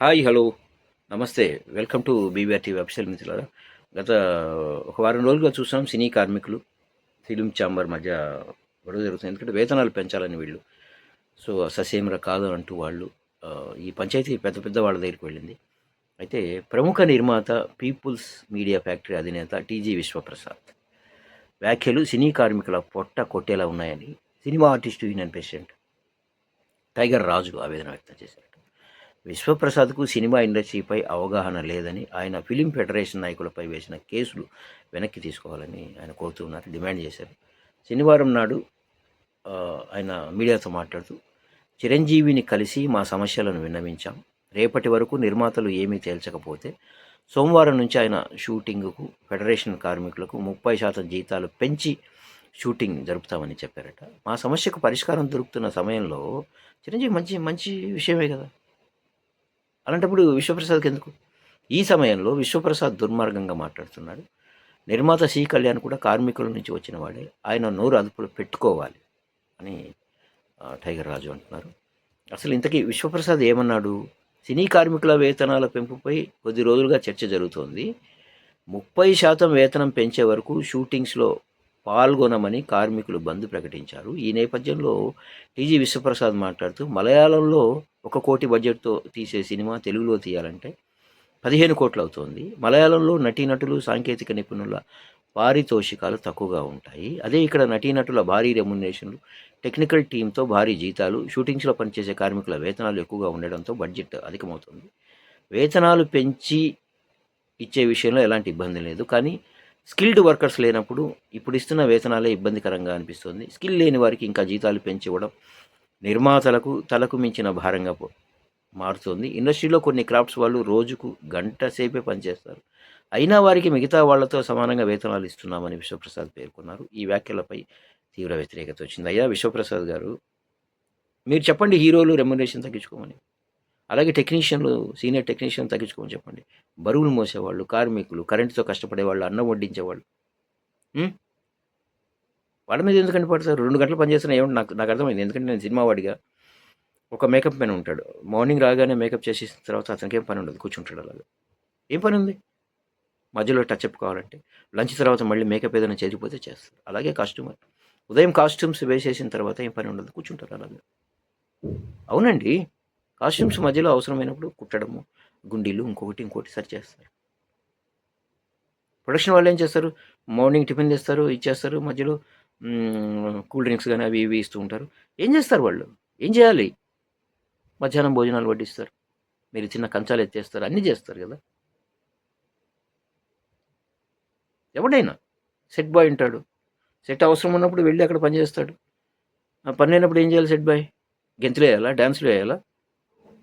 Hi hello నమస్తే welcome to BBRT website మిత్రులారా. గత ఒక వారం రోజులుగా చూసాం సినీ కార్మికులు ఫిలిం ఛాంబర్ మధ్య గొడవ జరుగుతుంది. ఎందుకంటే వేతనాలు పెంచాలని వీళ్ళు. సో ససేమర కాదు అంటూ వాళ్ళు ఈ పంచాయతీ పెద్ద పెద్ద వాళ్ళ దగ్గరికి వెళ్ళింది. అయితే ప్రముఖ నిర్మాత పీపుల్స్ మీడియా ఫ్యాక్టరీ అధినేత టీజీ విశ్వప్రసాద్ వ్యాఖ్యలు సినీ కార్మికుల పొట్ట కొట్టేలా ఉన్నాయని cinema artist union president Tiger Raju ఆవేదన వ్యక్తం చేశారు విశ్వప్రసాద్కు సినిమా ఇండస్ట్రీపై అవగాహన లేదని ఆయన ఫిలిం ఫెడరేషన్ నాయకులపై వేసిన కేసులు వెనక్కి తీసుకోవాలని ఆయన కోరుతున్నారు డిమాండ్ చేశారు. శనివారం నాడు ఆయన మీడియాతో మాట్లాడుతూ చిరంజీవిని కలిసి మా సమస్యలను విన్నవించాం. రేపటి వరకు నిర్మాతలు ఏమీ తేల్చకపోతే సోమవారం నుంచి ఆయన షూటింగ్కు ఫెడరేషన్ కార్మికులకు ముప్పై శాతం జీతాలు పెంచి షూటింగ్ జరుపుతామని చెప్పారట. మా సమస్యకు పరిష్కారం దొరుకుతున్న సమయంలో చిరంజీవి మంచి మంచి విషయమే కదా. అలాంటప్పుడు విశ్వప్రసాద్కి ఎందుకు? ఈ సమయంలో విశ్వప్రసాద్ దుర్మార్గంగా మాట్లాడుతున్నాడు. నిర్మాత సి కళ్యాణ్ కూడా కార్మికుల నుంచి వచ్చిన వాడే. ఆయన నోరు అదుపులో పెట్టుకోవాలి అని టైగర్ రాజు అంటున్నారు. అసలు ఇంతకీ విశ్వప్రసాద్ ఏమన్నాడు? సినీ కార్మికుల వేతనాల పెంపుపై కొద్ది రోజులుగా చర్చ జరుగుతోంది. ముప్పై శాతం వేతనం పెంచే వరకు షూటింగ్స్లో పాల్గొనమని కార్మికులు బంద్ ప్రకటించారు. ఈ నేపథ్యంలో టీజీ విశ్వప్రసాద్ మాట్లాడుతూ మలయాళంలో ఒక కోటి బడ్జెట్తో తీసే సినిమా తెలుగులో తీయాలంటే పదిహేను కోట్లు అవుతోంది. మలయాళంలో నటీనటులు సాంకేతిక నిపుణుల పారితోషికాలు తక్కువగా ఉంటాయి. అదే ఇక్కడ నటీనటుల భారీ రెమ్యునరేషన్లు టెక్నికల్ టీంతో భారీ జీతాలు షూటింగ్స్లో పనిచేసే కార్మికుల వేతనాలు ఎక్కువగా ఉండడంతో బడ్జెట్ అధికమవుతుంది. వేతనాలు పెంచి ఇచ్చే విషయంలో ఎలాంటి ఇబ్బంది లేదు. కానీ స్కిల్డ్ వర్కర్స్ లేనప్పుడు ఇప్పుడు ఇస్తున్న వేతనాలే ఇబ్బందికరంగా అనిపిస్తుంది. స్కిల్ లేని వారికి ఇంకా జీతాలు పెంచి ఇవ్వడం నిర్మాతలకు తలకు మించిన భారంగా మారుతుంది. ఇండస్ట్రీలో కొన్ని క్రాఫ్ట్స్ వాళ్ళు రోజుకు గంట సేపే పనిచేస్తారు. అయినా వారికి మిగతా వాళ్ళతో సమానంగా వేతనాలు ఇస్తున్నామని విశ్వప్రసాద్ పేర్కొన్నారు. ఈ వ్యాఖ్యలపై తీవ్ర వ్యతిరేకత వచ్చింది. అయ్యా విశ్వప్రసాద్ గారు మీరు చెప్పండి హీరోలు రెమ్యునరేషన్ తగ్గించుకోమని. అలాగే టెక్నీషియన్లు సీనియర్ టెక్నీషియన్ తగ్గించుకోమని చెప్పండి. బరువులు మోసేవాళ్ళు కార్మికులు కరెంటుతో కష్టపడేవాళ్ళు అన్నం వడ్డించేవాళ్ళు. వాళ్ళ మీద ఎందుకంటే పడతారు? రెండు గంటలు పనిచేస్తున్నా ఏమంటే నాకు నాకు అర్థమైంది. ఎందుకంటే నేను సినిమా వాడిగా. ఒక మేకప్ మ్యాన్ ఉంటాడు. మార్నింగ్ రాగానే మేకప్ చేసేసిన తర్వాత అతనికి ఏం పని ఉండదు. కూర్చుంటాడు అలాగే. ఏం పని ఉంది? మధ్యలో టచ్ అప్ కావాలంటే లంచ్ తర్వాత మళ్ళీ మేకప్ ఏదైనా చేరిపోతే చేస్తారు. అలాగే కాస్ట్యూమర్ ఉదయం కాస్ట్యూమ్స్ వేసేసిన తర్వాత ఏం పని ఉండదు? కూర్చుంటారు అలాగే. అవునండి. కాస్ట్యూమ్స్ మధ్యలో అవసరమైనప్పుడు కుట్టడము గుండీలు ఇంకొకటి ఇంకొకటి సరి చేస్తారు. ప్రొడక్షన్ వాళ్ళు ఏం చేస్తారు? మార్నింగ్ టిఫిన్ చేస్తారు ఇచ్చేస్తారు. మధ్యలో కూల్ డ్రింక్స్ కానీ అవి ఇవి ఇస్తూ ఉంటారు. ఏం చేస్తారు వాళ్ళు? ఏం చేయాలి? మధ్యాహ్నం భోజనాలు వడ్డిస్తారు. మీరు చిన్న కంచాలు ఎత్తేస్తారు. అన్నీ చేస్తారు కదా. ఎవడైనా సెట్ బాయ్ ఉంటాడు. సెట్ అవసరం ఉన్నప్పుడు వెళ్ళి అక్కడ పని చేస్తాడు. ఆ పని అయినప్పుడు ఏం చేయాలి సెట్ బాయ్? గెంతులు వేయాలా? డ్యాన్స్లు వేయాలా?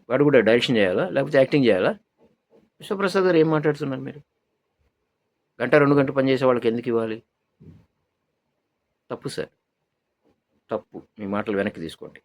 వాడు కూడా డైరెక్షన్ చేయాలా? లేకపోతే యాక్టింగ్ చేయాలా? విశ్వప్రసాద్ గారు ఏం మాట్లాడుతున్నారు మీరు? గంట రెండు గంట పని చేసే వాళ్ళకి ఎందుకు ఇవ్వాలి? తప్పు సార్. తప్పు. మీ మాటలు వెనక్కి తీసుకోండి.